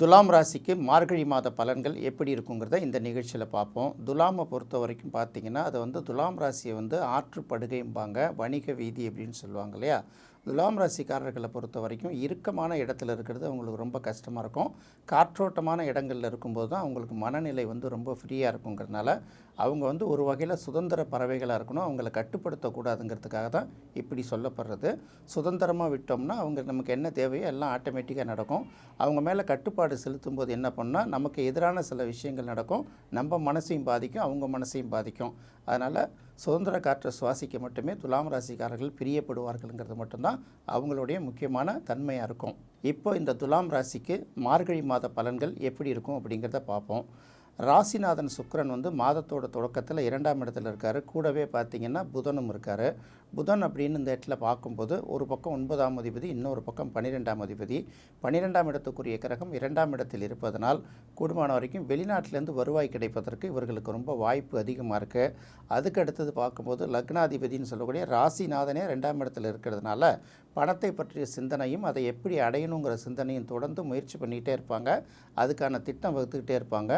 துலாம் ராசிக்கு மார்கழி மாத பலன்கள் எப்படி இருக்குங்கிறத இந்த நிகழ்ச்சியில் பார்ப்போம். துலாமை பொறுத்த வரைக்கும் பார்த்தீங்கன்னா அதை வந்து துலாம் ராசியை வந்து ஆற்றுப்படுகைம்பாங்க வணிக வீதி அப்படின்னு சொல்லுவாங்க இல்லையா? துலாம் ராசிக்காரர்களை பொறுத்த வரைக்கும் இறுக்கமான இடத்துல இருக்கிறது அவங்களுக்கு ரொம்ப கஷ்டமாக இருக்கும். காற்றோட்டமான இடங்களில் இருக்கும்போது தான் அவங்களுக்கு மனநிலை வந்து ரொம்ப ஃப்ரீயாக இருக்குங்கிறதுனால அவங்க வந்து ஒரு வகையில் சுதந்திர பறவைகளாக இருக்கணும். அவங்கள கட்டுப்படுத்தக்கூடாதுங்கிறதுக்காக தான் இப்படி சொல்லப்படுறது. சுதந்திரமாக விட்டோம்னா அவங்க நமக்கு என்ன தேவையோ எல்லாம் ஆட்டோமேட்டிக்காக நடக்கும். அவங்க மேலே கட்டுப்பாடு செலுத்தும் போது என்ன பண்ணால் நமக்கு எதிரான சில விஷயங்கள் நடக்கும். நம்ம மனசையும் பாதிக்கும் அவங்க மனசையும் பாதிக்கும். அதனால் சுதந்திர காற்றை சுவாசிக்க மட்டுமே துலாம் ராசிக்காரர்கள் பிரியப்படுவார்கள்ங்கிறது மட்டும்தான் அவங்களுடைய முக்கியமான தன்மையாக இருக்கும். இப்போ இந்த துலாம் ராசிக்கு மார்கழி மாத பலன்கள் எப்படி இருக்கும் அப்படிங்கிறத பார்ப்போம். ராசிநாதன் சுக்கிரன் வந்து மாதத்தோட தொடக்கத்தில் இரண்டாம் இடத்துல இருக்கார். கூடவே பார்த்தீங்கன்னா புதனும் இருக்கார். புதன் அப்படின்னு இந்த இடத்துல பார்க்கும்போது ஒரு பக்கம் ஒன்பதாம் அதிபதி இன்னொரு பக்கம் பன்னிரெண்டாம் அதிபதி. பன்னிரெண்டாம் இடத்துக்குரிய கிரகம் இரண்டாம் இடத்தில் இருப்பதனால் கூடுமான வரைக்கும் வெளிநாட்டிலேருந்து வருவாய் கிடைப்பதற்கு இவர்களுக்கு ரொம்ப வாய்ப்பு அதிகமாக இருக்குது அதுக்கு அடுத்தது பார்க்கும்போது லக்னாதிபதினு சொல்லக்கூடிய ராசிநாதனே ரெண்டாம் இடத்துல இருக்கிறதுனால பணத்தை பற்றிய சிந்தனையும் அதை எப்படி அடையணுங்கிற சிந்தனையும் தொடர்ந்து முயற்சி பண்ணிகிட்டே இருப்பாங்க. அதுக்கான திட்டம் வகுத்துக்கிட்டே இருப்பாங்க.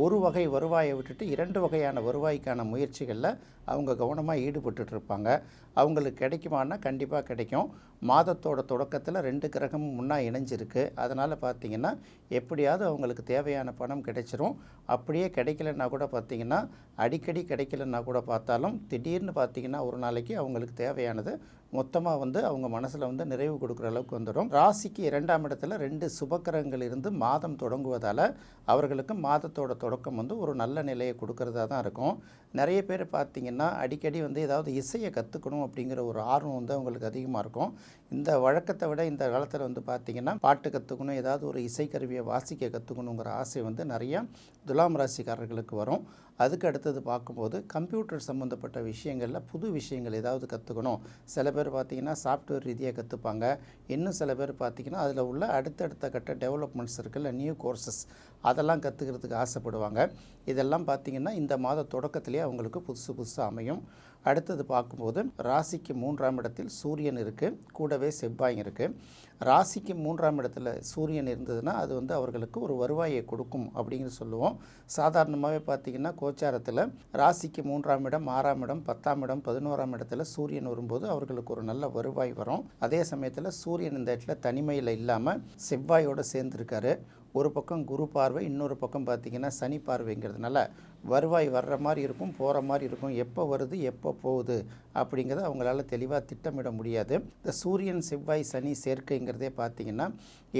ஒரு வகை வருவாயை விட்டுட்டு இரண்டு வகையான வருவாய்க்கான முயற்சிகளில் அவங்க கவனமாக ஈடுபட்டுட்ருப்பாங்க அவங்களுக்கு கிடைக்குமான்னா கண்டிப்பாக கிடைக்கும். மாதத்தோட தொடக்கத்தில் ரெண்டு கிரகமும் முன்னா இணைஞ்சிருக்கு. அதனால் பார்த்தீங்கன்னா எப்படியாவது அவங்களுக்கு தேவையான பணம் கிடைச்சிரும். அப்படியே கிடைக்கலன்னா கூட பார்த்தீங்கன்னா அடிக்கடி கிடைக்கலன்னா கூட பார்த்தாலும் திடீர்னு பார்த்தீங்கன்னா ஒரு நாளைக்கு அவங்களுக்கு தேவையானது மொத்தமாக வந்து அவங்க மனசில் வந்து நிறைவு கொடுக்குற அளவுக்கு வந்துடும். ராசிக்கு இரண்டாம் இடத்துல ரெண்டு சுபக்கிரகங்கள் இருந்து மாதம் தொடங்குவதால் அவர்களுக்கு மாதத்தோட தொடக்கம் வந்து ஒரு நல்ல நிலையை கொடுக்கறதா தான் இருக்கும். நிறைய பேர் பார்த்திங்கன்னா அடிக்கடி வந்து ஏதாவது இசையை கற்றுக்கணும் அப்படிங்கிற ஒரு ஆர்வம் வந்து அவங்களுக்கு அதிகமாக இருக்கும். இந்த வழக்கத்தை விட இந்த காலத்தில் வந்து பார்த்திங்கன்னா பாட்டு கற்றுக்கணும் ஏதாவது ஒரு இசைக்கருவியை வாசிக்க கற்றுக்கணுங்கிற ஆசை வந்து நிறையா துலாம் ராசிக்காரர்களுக்கு வரும். அதுக்கு அடுத்தது பார்க்கும்போது கம்ப்யூட்டர் சம்மந்தப்பட்ட விஷயங்களில் புது விஷயங்கள் ஏதாவது கற்றுக்கணும் சில பேர் பார்த்திங்கன்னா சாஃப்ட்வேர் ரீதியாக கற்றுப்பாங்க இன்னும் சில பேர் பார்த்திங்கன்னா அதில் உள்ள அடுத்தடுத்த கட்ட டெவலப்மெண்ட்ஸ் இருக்குல்ல நியூ கோர்சஸ் அதெல்லாம் கற்றுக்கிறதுக்கு ஆசைப்படுவாங்க. இதெல்லாம் பார்த்திங்கன்னா இந்த மாத தொடக்கத்திலே அவங்களுக்கு புதுசு புதுசாக அமையும். அடுத்தது பார்க்கும்போது ராசிக்கு மூன்றாம் இடத்தில் சூரியன் இருக்குது கூடவே செவ்வாய் இருக்குது ராசிக்கு மூன்றாம் இடத்துல சூரியன் இருந்ததுன்னா அது வந்து அவர்களுக்கு ஒரு வருவாயை கொடுக்கும் அப்படிங்கிற சொல்லுவோம். சாதாரணமாகவே பார்த்திங்கன்னா கோச்சாரத்தில் ராசிக்கு மூன்றாம் இடம் ஆறாம் இடம் பத்தாம் இடம் பதினோராம் இடத்துல சூரியன் வரும்போது அவர்களுக்கு ஒரு நல்ல வருவாய் வரும். அதே சமயத்தில் சூரியன் இந்த இடத்துல தனிமையில் இல்லாமல் செவ்வாயோடு சேர்ந்துருக்காரு. ஒரு பக்கம் குரு பார்வை இன்னொரு பக்கம் பார்த்திங்கன்னா சனி பார்வைங்கிறதுனால வருவாய் வர்ற மாதிரி இருக்கும் போகிற மாதிரி இருக்கும். எப்போ வருது எப்போ போகுது அப்படிங்கிறத அவங்களால தெளிவாக திட்டமிட முடியாது. இந்த சூரியன் செவ்வாய் சனி சேர்க்கைங்கிறதே பார்த்திங்கன்னா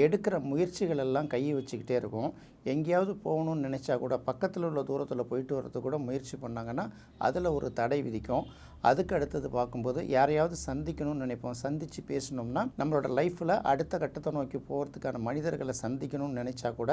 எடுக்கிற முயற்சிகள் எல்லாம் கையை வச்சுக்கிட்டே இருக்கும். எங்கேயாவது போகணும்னு நினச்சா கூட பக்கத்தில் உள்ள தூரத்தில் போயிட்டு வர்றது கூட முயற்சி பண்ணாங்கன்னா அதில் ஒரு தடை விதிக்கும். அதுக்கு அடுத்தது பார்க்கும்போது யாரையாவது சந்திக்கணும்னு நினைப்போம். சந்தித்து பேசணும்னா நம்மளோட லைஃப்பில் அடுத்த கட்டத்தை நோக்கி போகிறதுக்கான மனிதர்களை சந்திக்கணும்னு நினச்சா கூட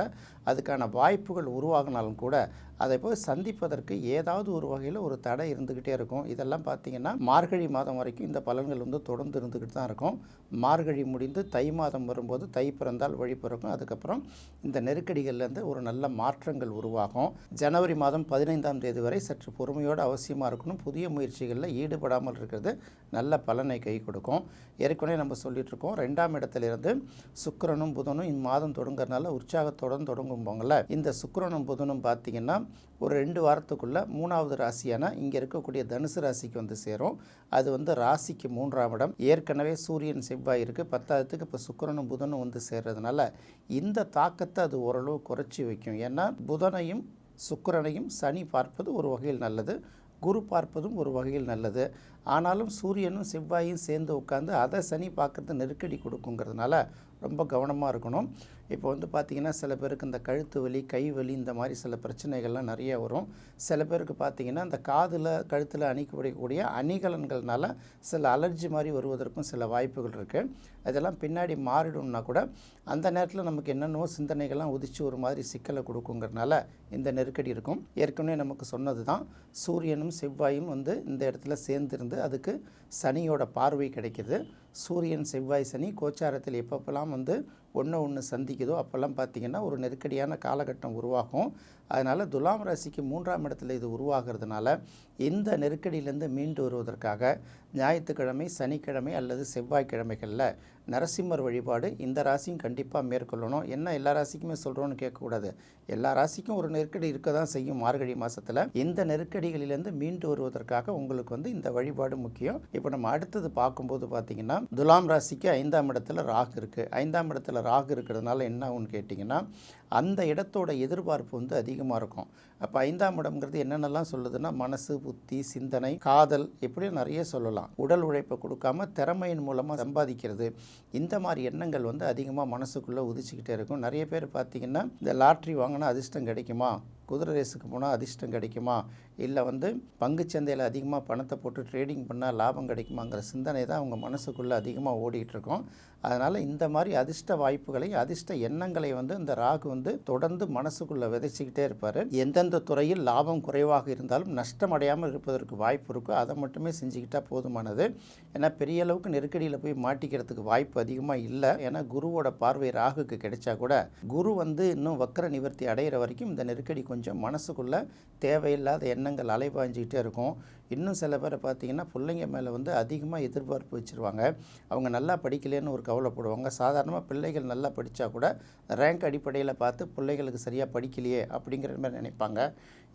அதுக்கான வாய்ப்புகள் உருவாகினாலும் கூட அதை போய் சந்திப்பதற்கு ஏதாவது ஒரு வகையில் ஒரு தடை இருந்துக்கிட்டே இருக்கும். இதெல்லாம் பார்த்திங்கன்னா மார்கழி மாதம் வரைக்கும் இந்த பலன்கள் வந்து தொடர்ந்து இருந்துக்கிட்டு தான் இருக்கும். மார்கழி முடிந்து தை மாதம் வரும்போது தை பிறந்தால் வழி பிறக்கும். அதுக்கப்புறம் இந்த நெருக்கடிகள்லேருந்து ஒரு நல்ல மாற்றங்கள் உருவாகும். ஜனவரி மாதம் பதினைந்தாம் தேதி வரை சற்று பொறுமையோடு அவசியமாக இருக்கணும். புதிய முயற்சிகளில் ஈடுபடாமல் இருக்கிறது நல்ல பலனை கை கொடுக்கும். ஏற்கனவே நம்ம சொல்லிகிட்ருக்கோம் ரெண்டாம் இடத்துலேருந்து சுக்கரனும் புதனும் இம்மாதம் தொடங்குறதுனால உற்சாகத்துடன் தொடங்கும்போங்கள்ல இந்த சுக்கரனும் புதனும் பார்த்திங்கன்னா ஒரு ரெண்டு வாரத்துக்குள்ளே மூணாவது ராசியான இங்கே இருக்கக்கூடிய தனுசு ராசிக்கு வந்து சேரும். அது வந்து ராசிக்கு மூன்றாம் இடம். ஏற்கனவே சூரியன் செவ்வாய் இருக்குது பத்தாவதுக்கு இப்போ சுக்கரனும் புதனும் வந்து சேர்றதுனால இந்த தாக்கத்தை அது ஓரளவு குறைச்சி வைக்கும். ஏன்னா புதனையும் சுக்கரனையும் சனி பார்ப்பது ஒரு வகையில் நல்லது. குரு பார்ப்பதும் ஒரு வகையில் நல்லது. ஆனாலும் சூரியனும் செவ்வாயும் சேர்ந்து உட்காந்து அதை சனி பார்க்குறது நெருக்கடி கொடுக்குங்கிறதுனால ரொம்ப கவனமாக இருக்கணும். இப்போ வந்து பார்த்திங்கன்னா சில பேருக்கு இந்த கழுத்து வலி கை வலி இந்த மாதிரி சில பிரச்சனைகள்லாம் நிறைய வரும். சில பேருக்கு பார்த்திங்கன்னா இந்த காதில் கழுத்தில் அணிக்கக்கூடிய அணிகலன்கள்னால சில அலர்ஜி மாதிரி வருவதற்கும் சில வாய்ப்புகள் இருக்குது அதெல்லாம் பின்னாடி மாறிடும்னா கூட அந்த நேரத்தில் நமக்கு என்னென்னவோ சிந்தனைகள்லாம் உதிச்சு ஒரு மாதிரி சிக்கலை கொடுக்குங்கிறனால இந்த நெருக்கடி இருக்கும். ஏற்கனவே நமக்கு சொன்னது தான் சூரியனும் செவ்வாயும் வந்து இந்த இடத்துல சேர்ந்திருந்து அதுக்கு சனியோட பார்வை கிடைக்கிது. சூரியன் செவ்வாய் சனி கோச்சாரத்தில் எப்பப்பெல்லாம் வந்து ஒன்று ஒன்று சந்திக்குதோ அப்போல்லாம் பார்த்திங்கன்னா ஒரு நெருக்கடியான காலகட்டம் உருவாகும். அதனால் துலாம் ராசிக்கு மூன்றாம் இடத்துல இது உருவாகிறதுனால இந்த நெருக்கடியிலேருந்து மீண்டு வருவதற்காக ஞாயிற்றுக்கிழமை சனிக்கிழமை அல்லது செவ்வாய்க்கிழமைகளில் நரசிம்மர் வழிபாடு இந்த ராசியும் கண்டிப்பாக மேற்கொள்ளணும். என்ன எல்லா ராசிக்குமே சொல்கிறோன்னு கேட்கக்கூடாது. எல்லா ராசிக்கும் ஒரு நெருக்கடி இருக்க தான் செய்யும் மார்கழி மாதத்தில் இந்த நெருக்கடிகளிலேருந்து மீண்டு வருவதற்காக உங்களுக்கு வந்து இந்த வழிபாடு முக்கியம். இப்போ நம்ம அடுத்தது பார்க்கும்போது பார்த்திங்கன்னா துலாம் ராசிக்கு ஐந்தாம் இடத்துல ராகு இருக்குது ஐந்தாம் இடத்துல ராகு இருக்கிறதுனால என்ன ஆகும்னு கேட்டிங்கன்னா அந்த இடத்தோட எதிர்பார்ப்பு வந்து அதிகமாக இருக்கும். அப்போ ஐந்தாம் இடம்ங்கிறது என்னென்னலாம் சொல்லுதுன்னா மனசு புத்தி சிந்தனை காதல் இப்படியும் நிறைய சொல்லலாம். உடல் உழைப்பை கொடுக்காம திறமையின் மூலமாக சம்பாதிக்கிறது. இந்த மாதிரி எண்ணங்கள் வந்து அதிகமாக மனசுக்குள்ளே உதிச்சுக்கிட்டே இருக்கும். நிறைய பேர் பார்த்திங்கன்னா இந்த லாட்ரி வாங்கினா அதிர்ஷ்டம் கிடைக்குமா? குதிரை ரேஸுக்கு போனால் அதிர்ஷ்டம் கிடைக்குமா? இல்லை வந்து பங்குச்சந்தையில் அதிகமாக பணத்தை போட்டு ட்ரேடிங் பண்ணால் லாபம் கிடைக்குமாங்கிற சிந்தனை தான் அவங்க மனசுக்குள்ளே அதிகமாக ஓடிக்கிட்டு இருக்கும். அதனால் இந்த மாதிரி அதிர்ஷ்ட வாய்ப்புகளை அதிர்ஷ்ட எண்ணங்களை வந்து இந்த ராகு வந்து வந்து தொடர்ந்து மனசுக்குள்ளே விதைச்சிக்கிட்டே இருப்பார். எந்தெந்த துறையில் லாபம் குறைவாக இருந்தாலும் நஷ்டம் அடையாமல் இருப்பதற்கு வாய்ப்பு இருக்கோ. அதை மட்டுமே செஞ்சுக்கிட்டால் போதுமானது. ஏன்னா பெரிய அளவுக்கு நெருக்கடியில் போய் மாட்டிக்கிறதுக்கு வாய்ப்பு அதிகமாக இல்லை. ஏன்னா குருவோட பார்வை ராகுக்கு கிடைச்சா கூட குரு வந்து இன்னும் வக்கர நிவர்த்தி அடைகிற வரைக்கும் இந்த நெருக்கடி கொஞ்சம் மனசுக்குள்ளே தேவையில்லாத எண்ணங்கள் அலைபாய்ஞ்சிக்கிட்டே இருக்கும். இன்னும் சில பேரை பார்த்தீங்கன்னா பிள்ளைங்க மேலே வந்து அதிகமாக எதிர்பார்ப்பு வச்சுருவாங்க. அவங்க நல்லா படிக்கலன்னு ஒரு கவலைப்படுவாங்க. சாதாரணமாக பிள்ளைகள் நல்லா படித்தா கூட ரேங்க் அடிப்படையில் பார்த்து பிள்ளைகளுக்கு சரியாக படிக்கலையே அப்படிங்கிற மாதிரி நினைப்பாங்க.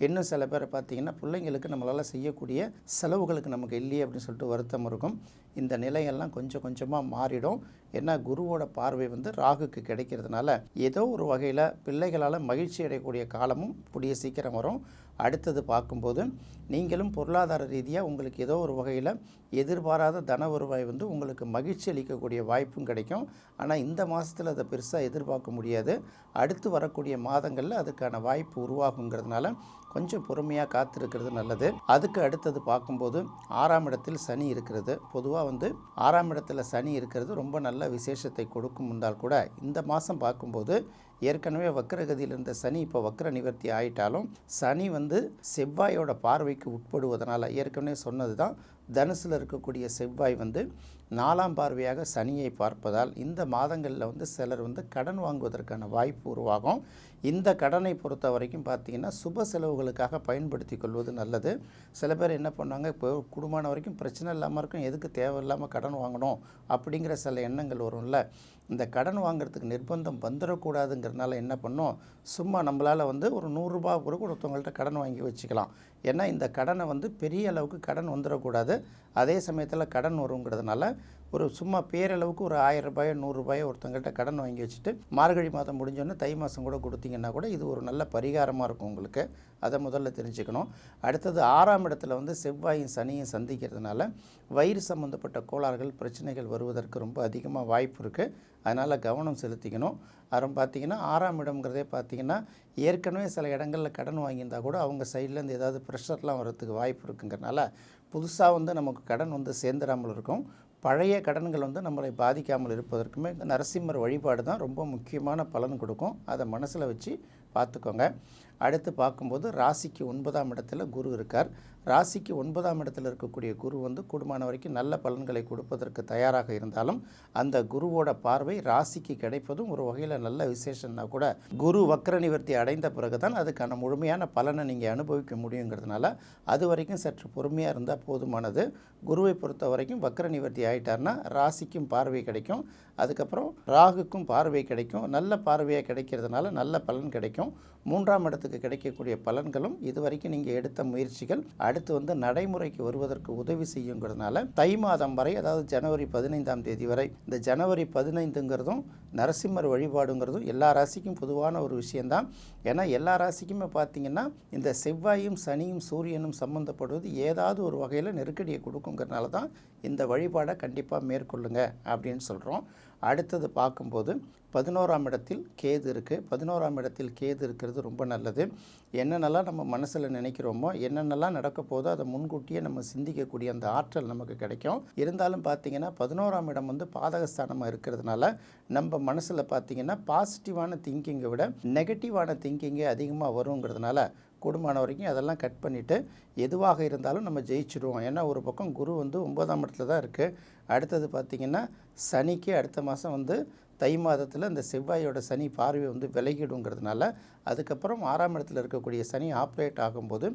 இன்னும் சில பேரை பார்த்தீங்கன்னா பிள்ளைங்களுக்கு நம்மளால் செய்யக்கூடிய செலவுகளுக்கு நமக்கு இல்லையே அப்படின்னு சொல்லிட்டு வருத்தம் இருக்கும். இந்த நிலையெல்லாம் கொஞ்சம் கொஞ்சமாக மாறிடும். ஏன்னா குருவோட பார்வை வந்து ராகுக்கு கிடைக்கிறதுனால ஏதோ ஒரு வகையில் பிள்ளைகளால் மகிழ்ச்சி அடையக்கூடிய காலமும் கூடிய சீக்கிரம் வரும். அடுத்தது பார்க்கும்போது நீங்களும் பொருளாதார ரீதியாக உங்களுக்கு ஏதோ ஒரு வகையில் எதிர்பாராத தன வருவாய் வந்து உங்களுக்கு மகிழ்ச்சி அளிக்கக்கூடிய வாய்ப்பும் கிடைக்கும். ஆனால் இந்த மாதத்தில் அதை பெருசாக எதிர்பார்க்க முடியாது. அடுத்து வரக்கூடிய மாதங்களில் அதுக்கான வாய்ப்பு உருவாகுங்கிறதுனால கொஞ்சம் பொறுமையாக காத்திருக்கிறது நல்லது. அதுக்கு அடுத்தது பார்க்கும்போது ஆறாம் இடத்தில் சனி இருக்கிறது. பொதுவாக வந்து ஆறாம் இடத்துல சனி இருக்கிறது ரொம்ப நல்ல விசேஷத்தை கொடுக்கும் இருந்தால் கூட இந்த மாதம் பார்க்கும்போது ஏற்கனவே வக்கரகதியில் இருந்த சனி இப்போ வக்கர நிவர்த்தி ஆயிட்டாலும் சனி வந்து செவ்வாயோட பார்வைக்கு உட்படுவதனால் ஏற்கனவே சொன்னது தான் தனுசில் இருக்கக்கூடிய செவ்வாய் வந்து நாலாம் பார்வையாக சனியை பார்ப்பதால் இந்த மாதங்களில் வந்து சிலர் வந்து கடன் வாங்குவதற்கான வாய்ப்பு உருவாகும். இந்த கடனை பொறுத்த வரைக்கும் பார்த்திங்கன்னா சுப செலவுகளுக்காக பயன்படுத்தி கொள்வது நல்லது. சில பேர் என்ன பண்ணாங்க இப்போ குடும்பமான வரைக்கும் பிரச்சனை இல்லாமல் இருக்கும் எதுக்கு தேவையில்லாமல் கடன் வாங்கணும் அப்படிங்கிற சில எண்ணங்கள் வரும்ல. இந்த கடன் வாங்குறதுக்கு நிர்பந்தம் வந்துடக்கூடாதுங்கிறதுனால என்ன பண்ணோம்? சும்மா நம்மளால் வந்து ஒரு நூறுரூபா கூட ஒருத்தவங்கள்ட்ட கடன் வாங்கி வச்சுக்கலாம். ஏன்னா இந்த கடனை வந்து பெரிய அளவுக்கு கடன் வந்துடக்கூடாது. அதே சமயத்தில் கடன் வருங்கிறதுனால ஒரு சும்மா பேரளவுக்கு ஒரு ஆயிரம் ரூபாயோ நூறுரூபாயோ ஒருத்தங்கிட்ட கடன் வாங்கி வச்சுட்டு மார்கழி மாதம் முடிஞ்சோன்னே தை மாதம் கூட கொடுத்தீங்கன்னா கூட இது ஒரு நல்ல பரிகாரமாக இருக்கும் உங்களுக்கு. அதை முதல்ல தெரிஞ்சுக்கணும். அடுத்தது ஆறாம் இடத்துல வந்து செவ்வாயும் சனியும் சந்திக்கிறதுனால வயிறு சம்மந்தப்பட்ட கோளாறுகள் பிரச்சனைகள் வருவதற்கு ரொம்ப அதிகமாக வாய்ப்பு இருக்குது அதனால் கவனம் செலுத்திக்கணும். அப்புறம் பார்த்தீங்கன்னா ஆறாம் இடம்ங்கிறதே பார்த்தீங்கன்னா ஏற்கனவே சில இடங்களில் கடன் வாங்கியிருந்தா கூட அவங்க சைட்லேருந்து ஏதாவது ப்ரெஷர்லாம் வர்றதுக்கு வாய்ப்பு இருக்குங்கிறனால புதுசாக வந்து நமக்கு கடன் வந்து சேர்ந்துடாமல் இருக்கும். பழைய கடன்கள் வந்து நம்மளை பாதிக்காமல் இருப்பதற்குமே இந்த நரசிம்மர் வழிபாடு தான் ரொம்ப முக்கியமான பலன் கொடுக்கும். அதை மனசில் வச்சு பார்த்துக்கோங்க. அடுத்து பார்க்கும்போது ராசிக்கு ஒன்பதாம் இடத்துல குரு இருக்கார். ராசிக்கு ஒன்பதாம் இடத்துல இருக்கக்கூடிய குரு வந்து கூடுமான வரைக்கும் நல்ல பலன்களை கொடுப்பதற்கு தயாராக இருந்தாலும் அந்த குருவோட பார்வை ராசிக்கு கிடைப்பதும் ஒரு வகையில் நல்ல விசேஷம்னா கூட குரு வக்ர நிவர்த்தி அடைந்த பிறகு தான் அதுக்கான முழுமையான பலனை நீங்கள் அனுபவிக்க முடியுங்கிறதுனால அது வரைக்கும் சற்று பொறுமையாக இருந்தால் போதுமானது. குருவை பொறுத்த வரைக்கும் வக்ர நிவர்த்தி ஆயிட்டார்னா ராசிக்கும் பார்வை கிடைக்கும். அதுக்கப்புறம் ராகுக்கும் பார்வை கிடைக்கும். நல்ல பார்வையாக கிடைக்கிறதுனால நல்ல பலன் கிடைக்கும். மூன்றாம் இடத்துக்கு கிடைக்கக்கூடிய பலன்களும் இது வரைக்கும் நீங்கள் எடுத்த முயற்சிகள் அடுத்து வந்து நடைமுறைக்கு வருவதற்கு உதவி செய்யுங்கிறதுனால தை மாதம் வரை அதாவது ஜனவரி பதினைந்தாம் தேதி வரை இந்த ஜனவரி பதினைந்துங்கிறதும் நரசிம்மர் வழிபாடுங்கிறதும் எல்லா ராசிக்கும் பொதுவான ஒரு விஷயந்தான் ஏன்னா எல்லா ராசிக்குமே பார்த்தீங்கன்னா இந்த செவ்வாயும் சனியும் சூரியனும் சம்மந்தப்படுவது ஏதாவது ஒரு வகையில் நெருக்கடியை கொடுக்குங்கிறனால தான் இந்த வழிபாடை கண்டிப்பாக மேற்கொள்ளுங்க அப்படின்னு சொல்கிறோம் அடுத்தது பார்க்கும்போது பதினோராம் இடத்தில் கேது இருக்குது பதினோராம் இடத்தில் கேது இருக்கிறது ரொம்ப நல்லது. என்னென்னலாம் நம்ம மனசில் நினைக்கிறோமோ என்னென்னலாம் நடக்க போதோ அதை முன்கூட்டியே நம்ம சிந்திக்கக்கூடிய அந்த ஆற்றல் நமக்கு கிடைக்கும். இருந்தாலும் பார்த்தீங்கன்னா பதினோராம் இடம் வந்து பாதகஸ்தானமாக இருக்கிறதுனால நம்ம மனசில் பார்த்தீங்கன்னா பாசிட்டிவான திங்கிங்கை விட நெகட்டிவான திங்கிங்கே அதிகமாக வருங்கிறதுனால கூடுமான வரைக்கும் அதெல்லாம் கட் பண்ணிவிட்டு எதுவாக இருந்தாலும் நம்ம ஜெயிச்சிடுவோம். ஏன்னா ஒரு பக்கம் குரு வந்து ஒன்பதாம் இடத்துல தான் இருக்குது அடுத்தது பார்த்திங்கன்னா சனிக்கு அடுத்த மாதம் வந்து தை மாதத்தில் இந்த செவ்வாயோட சனி பார்வை வந்து விலகிடுங்கிறதுனால அதுக்கப்புறம் ஆறாம் இடத்துல இருக்கக்கூடிய சனி ஆப்ரேட் ஆகும்போது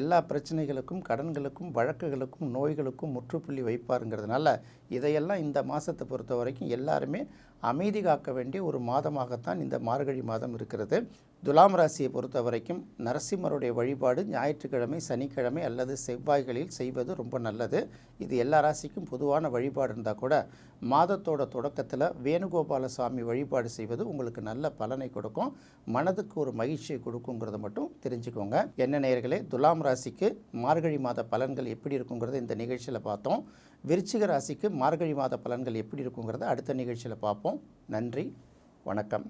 எல்லா பிரச்சனைகளுக்கும் கடன்களுக்கும் வழக்குகளுக்கும் நோய்களுக்கும் முற்றுப்புள்ளி வைப்பாருங்கிறதுனால இதையெல்லாம் இந்த மாதத்தை பொறுத்த வரைக்கும் எல்லாருமே அமைதி காக்க வேண்டிய ஒரு மாதமாகத்தான் இந்த மார்கழி மாதம் இருக்கிறது. துலாம் ராசியை பொறுத்த வரைக்கும் நரசிம்மருடைய வழிபாடு ஞாயிற்றுக்கிழமை சனிக்கிழமை அல்லது செவ்வாய்களில் செய்வது ரொம்ப நல்லது. இது எல்லா ராசிக்கும் பொதுவான வழிபாடு இருந்தால் கூட மாதத்தோட தொடக்கத்தில் வேணுகோபால சுவாமி வழிபாடு செய்வது உங்களுக்கு நல்ல பலனை கொடுக்கும். மனதுக்கு ஒரு மகிழ்ச்சியை கொடுக்குங்கிறத மட்டும் தெரிஞ்சுக்கோங்க. என்ன நேர்களே துலாம் ராசிக்கு மார்கழி மாத பலன்கள் எப்படி இருக்குங்கிறத இந்த நிகழ்ச்சியில் பார்த்தோம். விருச்சிக ராசிக்கு மார்கழி மாத பலன்கள் எப்படி இருக்குங்கிறத அடுத்த நிகழ்ச்சியில் பார்ப்போம். நன்றி வணக்கம்.